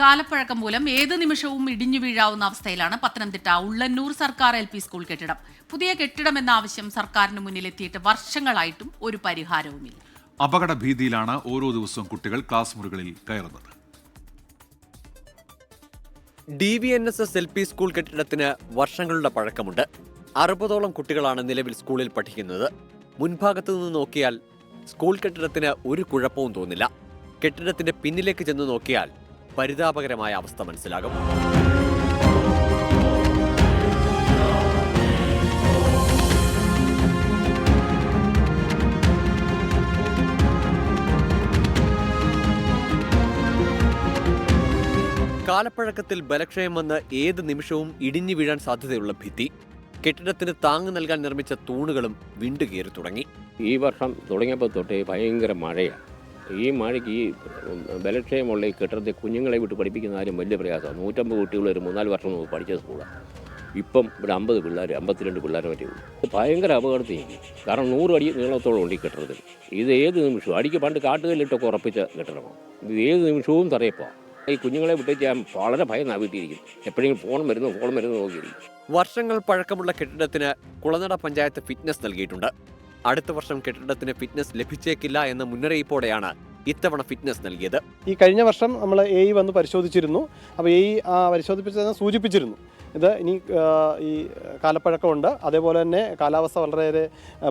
കാലപ്പഴക്കം മൂലം ഏത് നിമിഷവും ഇടിഞ്ഞു വീഴാവുന്ന അവസ്ഥയിലാണ് പത്തനംതിട്ട ഉള്ളന്നൂർ സർക്കാർ എൽ പി സ്കൂൾ കെട്ടിടം. പുതിയ കെട്ടിടം എന്ന ആവശ്യം സർക്കാരിന് മുന്നിലെത്തിയിട്ട് വർഷങ്ങളായിട്ടും ഒരു പരിഹാരവുമില്ല. അപകട ഭീതിയിലാണ് ഓരോ ദിവസവും കുട്ടികൾ ക്ലാസ് മുറികളിൽ കയറുന്നത്. D V N S S L P school കെട്ടിടത്തിന് വർഷങ്ങളുടെ പഴക്കമുണ്ട്. അറുപതോളം കുട്ടികളാണ് നിലവിൽ സ്കൂളിൽ പഠിക്കുന്നത്. മുൻഭാഗത്തു നിന്ന് നോക്കിയാൽ സ്കൂൾ കെട്ടിടത്തിന് ഒരു കുഴപ്പവും തോന്നില്ല. കെട്ടിടത്തിന്റെ പിന്നിലേക്ക് ചെന്ന് നോക്കിയാൽ പരിതാപകരമായ അവസ്ഥ മനസ്സിലാകും. കാലപ്പഴക്കത്തിൽ ബലക്ഷയം വന്ന് ഏത് നിമിഷവും ഇടിഞ്ഞു വീഴാൻ സാധ്യതയുള്ള ഭിത്തി. കെട്ടിടത്തിന് താങ്ങ് നൽകാൻ നിർമ്മിച്ച തൂണുകളും വിണ്ടുകയറി തുടങ്ങി. ഈ വർഷം തുടങ്ങിയപ്പോൾ തൊട്ടേ ഭയങ്കര മഴയാണ്. ഈ മഴയ്ക്ക് ഈ ബലക്ഷയമുള്ള ഈ കെട്ടിടത്തെ കുഞ്ഞുങ്ങളെ വിട്ട് പഠിപ്പിക്കുന്ന കാര്യം വലിയ പ്രയാസമാണ്. നൂറ്റമ്പത് കുട്ടികൾ ഒരു മൂന്നാൽ വർഷം മുമ്പ് പഠിച്ച സ്കൂളാണ് ഇപ്പം ഇവിടെ അമ്പത് പിള്ളേർ അമ്പത്തിരണ്ട് പിള്ളേരെ പറ്റി ഭയങ്കര അപകടത്തിൽ കാരണം നൂറ് അടി നീളത്തോളം ഉണ്ട് ഈ കെട്ടിടത്തിൽ. ഇത് ഏത് നിമിഷവും അടിക്ക് പണ്ട് കാട്ടുകല്ലിട്ടൊക്കെ ഉറപ്പിച്ച കെട്ടിടമാണ്. ഇത് ഏത് നിമിഷവും തറയപ്പാണ് ഈ കുഞ്ഞുങ്ങളെ വിട്ടേച്ച് ഞാൻ വളരെ ഭയന്നാ വീട്ടിയിരിക്കും എപ്പോഴെങ്കിലും ഫോൺ വരുന്നു ഫോൺ വരുന്നു നോക്കിയിരിക്കും വർഷങ്ങൾ പഴക്കമുള്ള കെട്ടിടത്തിന് കുളനട പഞ്ചായത്ത് ഫിറ്റ്നസ് നൽകിയിട്ടുണ്ട്. അടുത്ത വർഷം കെട്ടിടത്തിന് ഫിറ്റ്നസ് ലഭിച്ചേക്കില്ല എന്ന മുന്നറിയിപ്പോടെയാണ് ഇത്തവണ ഫിറ്റ്നസ് നൽകിയത്. ഈ കഴിഞ്ഞ വർഷം നമ്മൾ എ ഇ വന്ന് പരിശോധിച്ചിരുന്നു. അപ്പോൾ എ ഇ പരിശോധിപ്പിച്ചത് സൂചിപ്പിച്ചിരുന്നു. ഇത് ഇനി ഈ കാലപ്പഴക്കമുണ്ട്. അതേപോലെ തന്നെ കാലാവസ്ഥ വളരെയേറെ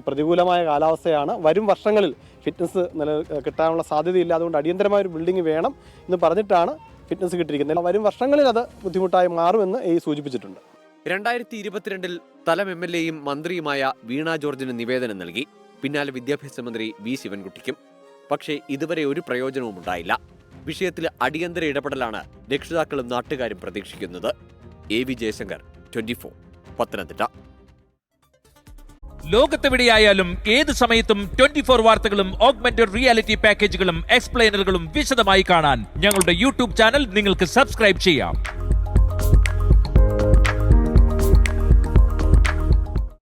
പ്രതികൂലമായ കാലാവസ്ഥയാണ്. വരും വർഷങ്ങളിൽ ഫിറ്റ്നസ് നില കിട്ടാനുള്ള സാധ്യതയില്ല. അതുകൊണ്ട് അടിയന്തരമായ ഒരു ബിൽഡിംഗ് വേണം എന്ന് പറഞ്ഞിട്ടാണ് ഫിറ്റ്നസ് കിട്ടിയിരിക്കുന്നത്. വരും വർഷങ്ങളിൽ അത് ബുദ്ധിമുട്ടായി മാറുമെന്ന് എ ഇ സൂചിപ്പിച്ചിട്ടുണ്ട്. രണ്ടായിരത്തി ഇരുപത്തിരണ്ടിൽ സ്ഥലം എം എൽ എയും മന്ത്രിയുമായ വീണ ജോർജിന് നിവേദനം നൽകി. പിന്നാലെ വിദ്യാഭ്യാസ മന്ത്രി വി ശിവൻകുട്ടിക്കും. പക്ഷേ ഇതുവരെ ഒരു പ്രയോജനവും ഉണ്ടായില്ല. വിഷയത്തിൽ അടിയന്തര ഇടപെടലാണ് രക്ഷിതാക്കളും നാട്ടുകാരും പ്രതീക്ഷിക്കുന്നത്. A V Jayashankar twenty four Pathanamthitta. ലോകത്തെവിടെയായാലും ഏത് സമയത്തും ട്വന്റി ഫോർ വാർത്തകളും ഓഗ്മെന്റഡ് റിയാലിറ്റി പാക്കേജുകളും എക്സ്പ്ലെയിനറുകളും വിശദമായി കാണാൻ ഞങ്ങളുടെ യൂട്യൂബ് ചാനൽ നിങ്ങൾക്ക് സബ്സ്ക്രൈബ് ചെയ്യാം.